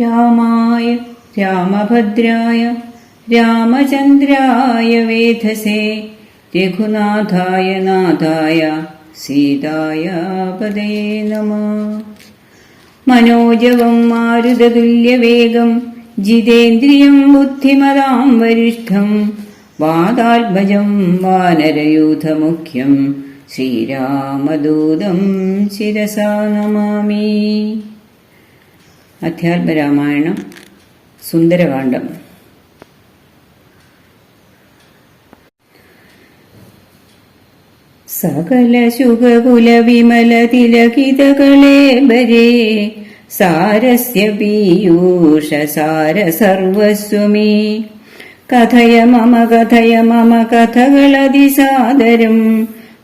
രാമായ രാമഭദ്രായ രാമചന്ദ്രായ വേധസേ രഘുനാഥായ നാഥായ സീതായ പദേ നമ. മനോജവം മാരുതതുല്യവേഗം ജിതേന്ദ്രിയം ബുദ്ധിമതാം വരിഷ്ഠം വാതാത്മജം വാനരയൂഥമുഖ്യം ശ്രീരാമദൂതം ശിരസാ നമാമി. അധ്യാത്മരാമായണം സുന്ദരകാന്ഡം. സകല ശുഖകുല വിമല തിലകിതകളെ ബരേ സാരസ്യ പീയൂഷ സാര സർവസ്വമേ. കഥയ മമ കഥയ മമ കഥകളതിസാദരം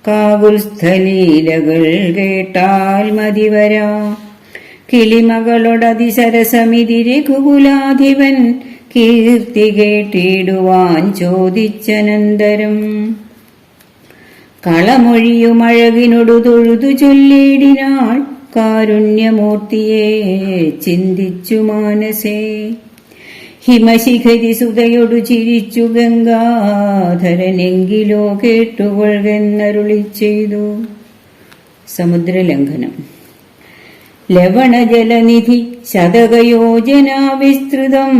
കാകുൽസ്ഥലീലകൾ കേട്ടാൽ മതിവരാ. കിളിമകളോടതിസരസമിതി രഘുകുലാധിപൻ കീർത്തി കേട്ടിടുവാൻ ചോദിച്ചനന്തരം. കളമൊഴിയുമഴകിനൊടു തൊഴുതു ചൊല്ലിടിനാൾ കാരുണ്യമൂർത്തിയെ ചിന്തിച്ചു മാനസേ. ഹിമശിഖരി സുതയൊടു ചിരിച്ചു ഗംഗാധരനെങ്കിലോ കേട്ടുകൊള്ളുന്നരുളി ചെയ്തു സമുദ്രലംഘനം. ലവണജലനിധി ശതകയോജന വിസ്തൃതം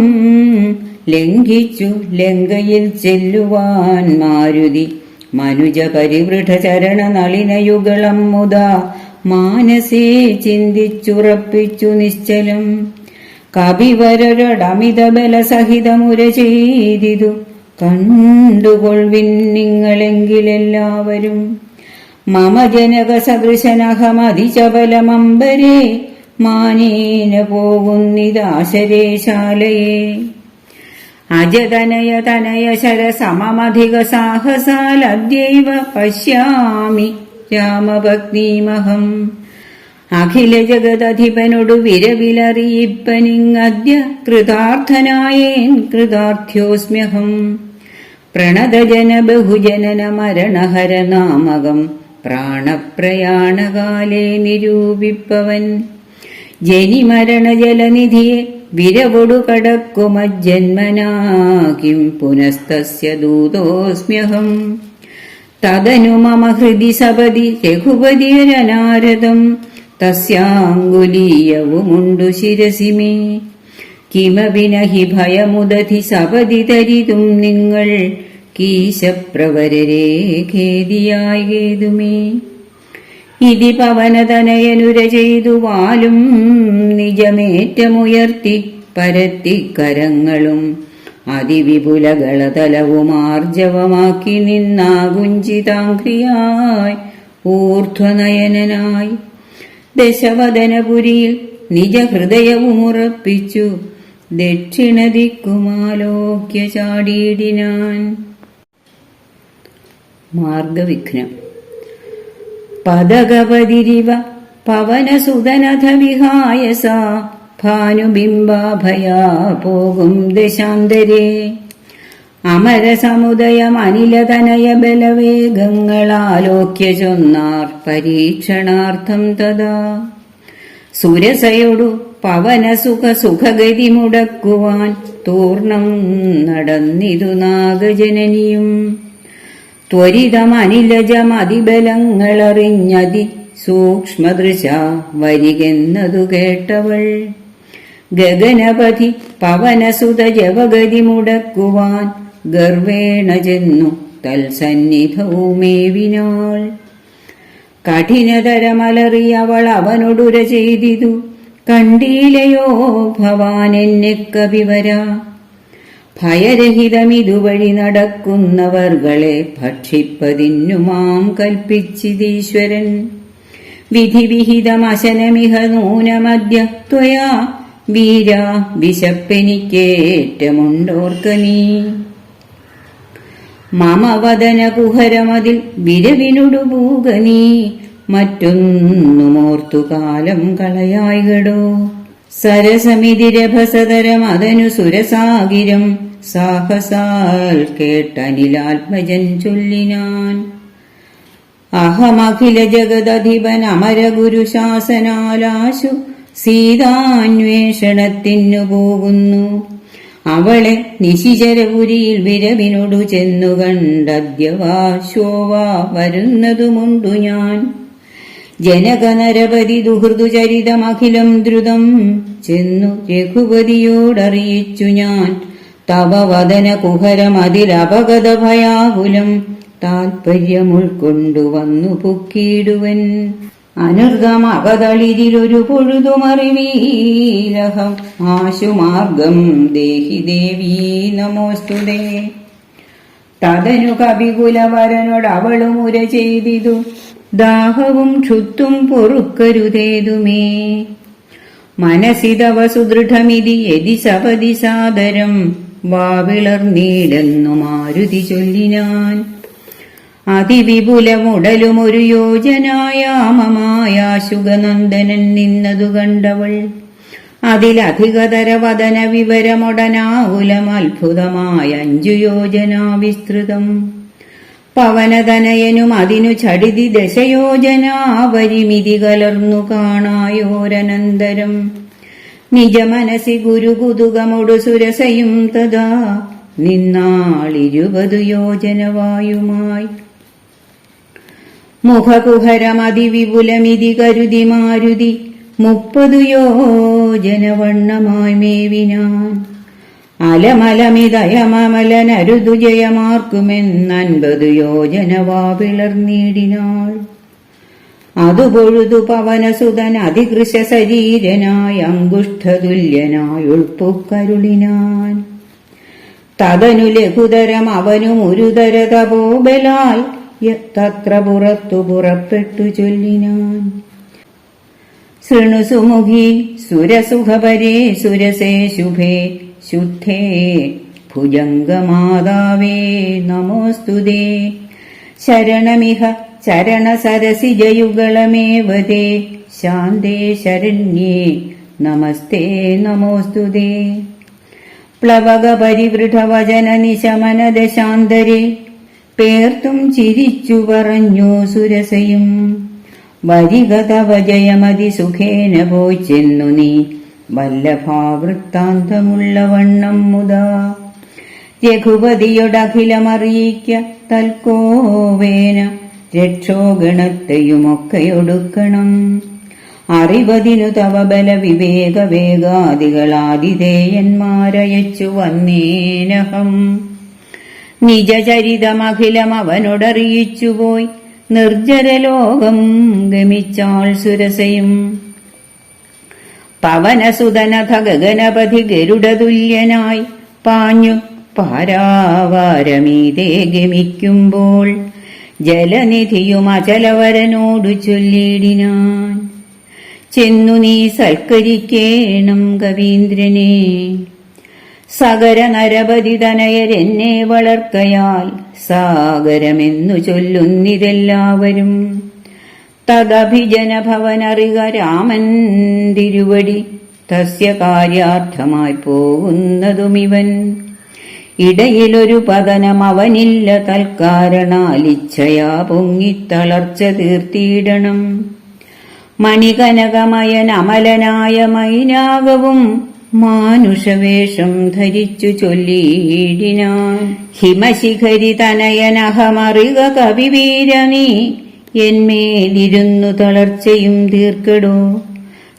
ലംഘിച്ചു ലങ്കയിൽ ചെല്ലുവാൻ മാരുതി. മനുജ പരിവൃഢ ചരണ നളിനയുഗളം മുതാ മാനസേ ചിന്തിച്ചുറപ്പിച്ചു നിശ്ചലം. കവിവരൊരടമിത ബലസഹിതമുര ചെയ്തിതു കണ്ടുകൊൾവിൻ നിങ്ങളെങ്കിലെല്ലാവരും. മമ ജനക സദൃശനഹമതിചബലമമ്പരേ മാനേന പോകുന്നിതാശരേശാലയെ. അജതനയ തനയ ശരസമധിക സാഹസാലദ്യൈവ പശ്യാമി രാമഭക്തിമഹം. അഖില ജഗദധിപനൊടു വിരവിലറിയിപ്പനിങ്ങദ്യ കൃതാർത്ഥനായേൻ കൃതാർത്ഥ്യോസ്മ്യഹം. പ്രണതജന ബഹുജനന മരണഹര നാമകം പ്രാണപ്രയാണകാലേ നിരൂപിപ്പവൻ. ജനിമരണജലനിധിയെ വിരവൊടു കടക്കുമജ്ജന്മനാകിം പുനസ്തസ്യ ദൂതോസ്മ്യഹം. തദനു മമ ഹൃദി സപതി രഘുപതിരനാരദം തസ്യാങ്കുലീയവുമുണ്ടു ശിരസി മേ കിമപി നഹി ഭയമുദധി സപതി തരിതും നിങ്ങൾ. കീശപ്രവരരേ ഖേദിയായി കേതുമേ ഇതി പവനതനയനുര ചെയ്തു വാലും നിജമേറ്റമുയർത്തി പരത്തി കരങ്ങളും അതിവിപുലകളതലവുമാർജവമാക്കി നിന്നാകുഞ്ചിതാംഗ്രിയായി ഊർധ്വനയനായി ദശവദനപുരിയിൽ നിജഹൃദയവുമുറപ്പിച്ചു ദക്ഷിണ ദക്ഷിണദിക്കുമാലോക്യ ചാടിയിടിനാൻ മാർഗവിഘ്നം. പതകപതിരിവ പവനസുതനഥ വിഹായസ ഭാനുബിംബാഭയാ പോകും ദശാന്തരേ. അമരസമുദയം അനിലതനയ ബലവേഗങ്ങളാലോക്യ ചൊന്നാർ പരീക്ഷണാർത്ഥം തഥാ. സുരസയൊടു പവനസുഖ സുഖഗതി മുടക്കുവാൻ തൂർണം നടന്നിതു നാഗജനനിയും. ത്വരിതമനിലജമതിബലങ്ങളറിഞ്ഞതി സൂക്ഷ്മദൃശ വരികെന്നതു കേട്ടവൾ. ഗഗനപതി പവനസുത ജവഗതി മുടക്കുവാൻ ഗർവേണ ചെന്നു തൽസന്നിധവുമേവിനാൾ. കഠിനതരമലറിയവൾ അവനൊടുര ചെയ്തിതു കണ്ടീലയോ ഭവാൻ എന്നെ കവിവരാ. ഭയരഹിതമിതുവഴി നടക്കുന്നവർകളെ ഭക്ഷിപ്പതിന്നു മാം കൽപ്പിച്ചിതീശ്വരൻ. വിധിവിഹിതമശനമിഹ നൂനമദ്യ ത്വയാ വീര വിശപ്പെനിക്കേറ്റമുണ്ടോർക്ക നീ മമവദന കുഹരമതിൽ വിരവിനുടു പൂക നീ മറ്റൊന്നുമോർത്തു കാലം കളയായികടോ സരസമിതിരഭസതരം അതനു സുരസാഗിരം. സാഹസാൽ കേട്ടനിലാത്മജൻ ചൊല്ലിനാൻ. അഹമഖില ജഗദധിപൻ അമരഗുരു ശാസനാലാശു സീതാന്വേഷണത്തിനു പോകുന്നു. അവളെ നിശിചരപുരിയിൽ വിരവിനോടു ചെന്നു കണ്ടദ്യവാശോവാ വരുന്നതുമുണ്ടു ഞാൻ. ജനകനരപതി ദുഹൃദുചരിതമഖിലം ദ്രുതം ചെന്നു രഘുപതിയോടറിയിച്ചു ഞാൻ. തവ വദന കുഹരം അതിലപഗത ഭയാകുലം താൽപര്യമുൾക്കൊണ്ടു വന്നു പൊക്കിയിടുവൻ. അനർഗം അകതളിരിലൊരു പൊഴുതുമറിവീലഹം ആശുമാർഗം ദേഹി ദേവീ നമോസ്തുതേ. തതനു കവികുലവരനോട് അവളും ഉര ചെയ്തിതു. ദാഹവും ക്ഷുത്തും പൊറുക്കരുതേതുമേ. മനസ്സിതവ സുദൃഢമിതി യതി സപതി സാദരം വാവിളർന്നീടെന്നു മാരുതി ചൊല്ലിനാൻ അതിവിപുലമുടലും ഒരു യോജനായാമമായ യോജനായാമമായാശുഗനന്ദനൻ നിന്നതു കണ്ടവൾ. അതിലധികതര വദന വിവരമൊടനാകുലം അത്ഭുതമായ അഞ്ചു യോജന വിസ്തൃതം പവനതനയനും അതിനു ചടിതി ദശയോജനാവരിമിതി കലർന്നു കാണായോരനന്തരം. നിജമനസി ഗുരുകുതുകമൊടു സുരസയും തഥാ നിന്നാളിരുപതു യോജനവായുമായി. മുഖകുഹരമതിവിപുലമിതി കരുതി മാരുതി മുപ്പതു യോജനവണ്ണമായി മേവിനാൻ അലമലമിതയമലനരുതു ജയമാർക്കുമെന്നൻപതു യോജനവാ പിളർന്നീടിനാൾ അതുപൊഴുതു പവനസുതൻ അതികൃശ ശരീരനായ അങ്കുഷ്ഠതുല്യനായുൾപ്പുക്കരുളിനാൻ തതനു ലഘുതരം അവനും ഒരുതര തപോബലാൽ യ- തത്ര പുറത്തു പുറപ്പെട്ടു ചൊല്ലിനാൻ. ശൃണുസുമുഖി സുരസുഖപരേ സുരസേ ശുഭേ ശുദ്ധേ. ഭുജംഗമാതാവേ നമോസ്തുതേ ശരണമിഹ ചരണസരസിജയുഗളമേവതേ ശാന്തേ ശരണ്യേ നമസ്തേ നമോസ്തുതേ പ്ലവകപരിവൃഢവചന നിശമന ദശാന്തരെ പേർത്തും ചിരിച്ചു പറഞ്ഞു സുരസയും. വരിക തവ സുഖേന പോയി ചെന്നു നീ. വല്ലഭാവൃത്താന്തമുള്ള വണ്ണം മുതാ. രഘുപതിയൊടഖിലമറിയിക്ക തൽക്കോവേന രക്ഷോഗണത്തെയുമൊക്കെയൊടുക്കണം. അറിവതിനു തവ ബല വിവേക വേഗാദികളാതിഥേയന്മാരയച്ചു വന്നേനഹം. നിജചരിതമഖിലം അവനോടറിയിച്ചുപോയി നിർജരലോകം ഗമിച്ചാൾ സുരസയും. പവനസുതനഥ ഗഗനപതി ഗരുഡതുല്യനായി പാഞ്ഞു പാരാവാരമീതേ ഗമിക്കുമ്പോൾ ജലനിധിയും അചലവരനോടു ചൊല്ലിടിനാൻ ചെന്നു നീ സൽക്കരിക്കേണം കവീന്ദ്രനെ സകര നരപതിതനയരെന്നെ വളർക്കയാൽ സാഗരമെന്നു ചൊല്ലുന്നിതെല്ലാവരും. തദഭിജനഭവനറിക രാമൻ തിരുവടി തസ്യ കാര്യാർത്ഥമായി പോകുന്നതുമിവൻ. ഇടയിലൊരു പതനം അവനില്ല തൽക്കാരണാലിച്ഛയാ പൊങ്ങിത്തളർച്ച തീർത്തിയിടണം. മണികനകമയൻ അമലനായ മൈനാകവും മാനുഷവേഷം ധരിച്ചു ചൊല്ലിയിടിനാൻ. ഹിമശിഖരി തനയനഹമറിക കവിവീരനീ എന്മേലിരുന്നു തളർച്ചയും തീർക്കടോ.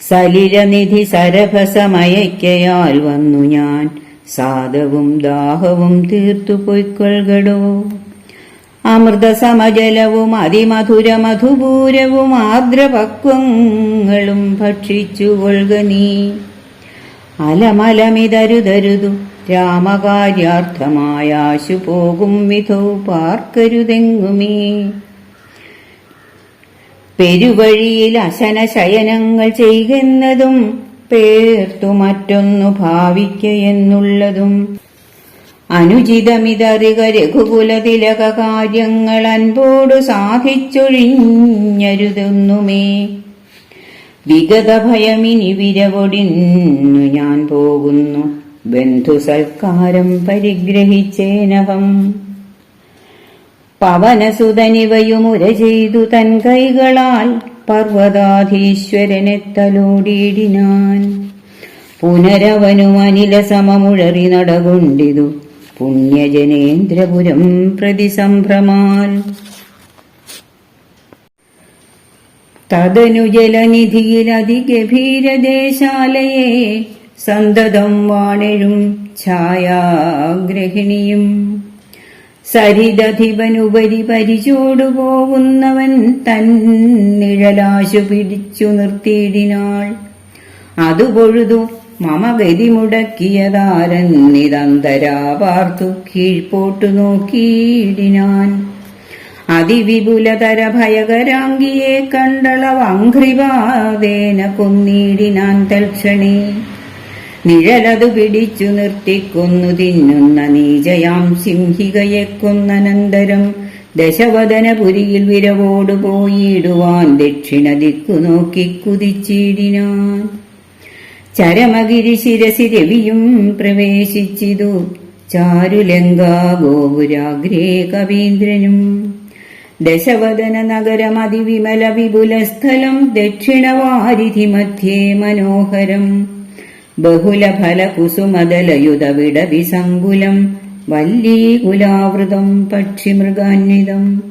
സലിലനിധി സരഭസമയക്കയാൽ വന്നു ഞാൻ സാധവും ദാഹവും തീർത്തു പൊയ്ക്കൊൾകടോ അമൃതസമജലവും അതിമധുര മധുപൂരവും ആർദ്രപക്വങ്ങളും ഭക്ഷിച്ചു കൊൾക നീ. അലമലമിതരുതരുതു. രാമകാര്യാർത്ഥമായാശു പോകും വിധോ പാർക്കരുതെങ്ങുമേ. പെരുവഴിയിൽ അശന ശയനങ്ങൾ ചെയ്യുന്നതും പേർത്തു മറ്റൊന്നു ഭാവിക്കയെന്നുള്ളതും. അനുചിതമിതറിക രഘുകുലതിലക കാര്യങ്ങൾ അൻപോടു സാധിച്ചൊഴിഞ്ഞരുതൊന്നുമേ. വിഗത ഭയമിനി വിരവൊടിന്നു ഞാൻ പോകുന്നു. ബന്ധു സൽക്കാരം പരിഗ്രഹിച്ചേനഹം. പവനസുതനിവയുമുര ചെയ്തു തൻ കൈകളാൽ പർവതാധീശ്വരനെ തലോടിയിടിനാൻ പുനരവനു അനില സമമുഴറി നടകൊണ്ടിതു. പുണ്യജനേന്ദ്രപുരം പ്രതി സംഭ്രമാൽ തദനു ജലനിധിയിൽ അതിഗഭീരദേശാലയെ സന്തതം വാണരും ഛായാഗ്രഹിണിയും. സരിതധിപനുപരി പരിചോടുപോകുന്നവൻ തന്നിഴലാശു പിടിച്ചു നിർത്തിയിടിനാൾ. അതുപൊഴുതു മമ പാർത്തു കീഴ്പോട്ടു നോക്കിയിടിനാൻ. അതിവിപുലതര ഭയകരാംഗിയെ കണ്ടളവംഘ്രിപാതേന കൊന്നീടിനാൻ തൽക്ഷണേ. നിഴലതു പിടിച്ചു നിർത്തിക്കൊന്നു തിന്നുന്ന നീജയാം സിംഹികയെ കൊന്നനന്തരം ദശവദനപുരിയിൽ വിരവോടു പോയിടുവാൻ ദക്ഷിണ ദിക്കു നോക്കി കുതിച്ചിടിനാൻ. ചരമഗിരി ശിരസി രവിയും പ്രവേശിച്ചിതു ചാരുലങ്കാ ഗോപുരാഗ്രേ കവീന്ദ്രനും. ഫല കുസുമദലയുധ വിടവിസങ്കുലം വല്ലീകുലാവൃതം പക്ഷിമൃഗാന്വിതം.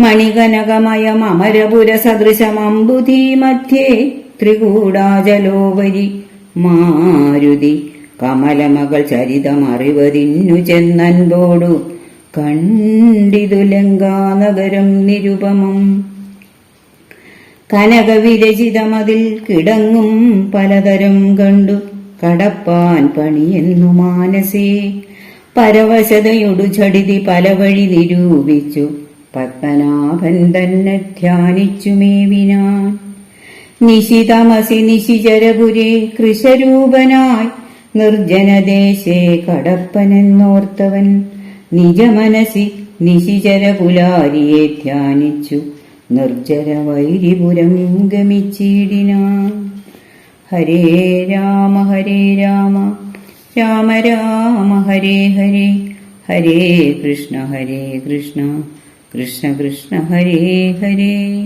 മണികനകമയം അമരപുര സദൃശമമ്പുധീ മധ്യേ ത്രികൂടാചലോപരി മാരുതി. കമലമകൾ ചരിതമറിവതിന്നു ചെന്നൻപോടു. കണ്ടിതു ലങ്കാനഗരം നിരുപമം. കനകവിരചിതമതിൽ കിടങ്ങും പലതരം കണ്ടു. കടപ്പാൻ പണിയെന്നു മാനസേ പരവശതയൊടു ചടിതി പല വഴി നിരൂപിച്ചു. പത്മനാഭൻ തന്നെ ധ്യാനിച്ചു മേവിനാൻ നിശിതമസി നിശിചരപുരേ കൃശരൂപനായി നിർജനദേശേ കടപ്പനെന്നോർത്തവൻ. നിജമനസി നിശിചരപുലാരിയെ ധ്യാനിച്ചു. നിർജര വൈരിപുരം ഗമിച്ചിടിനാൻ ഹരേ രാമ ഹരേ രാമ. രാമ രാമ ഹരേ ഹരേ. ഹരേ കൃഷ്ണ ഹരേ കൃഷ്ണ. കൃഷ്ണ കൃഷ്ണ ഹരേ ഹരേ.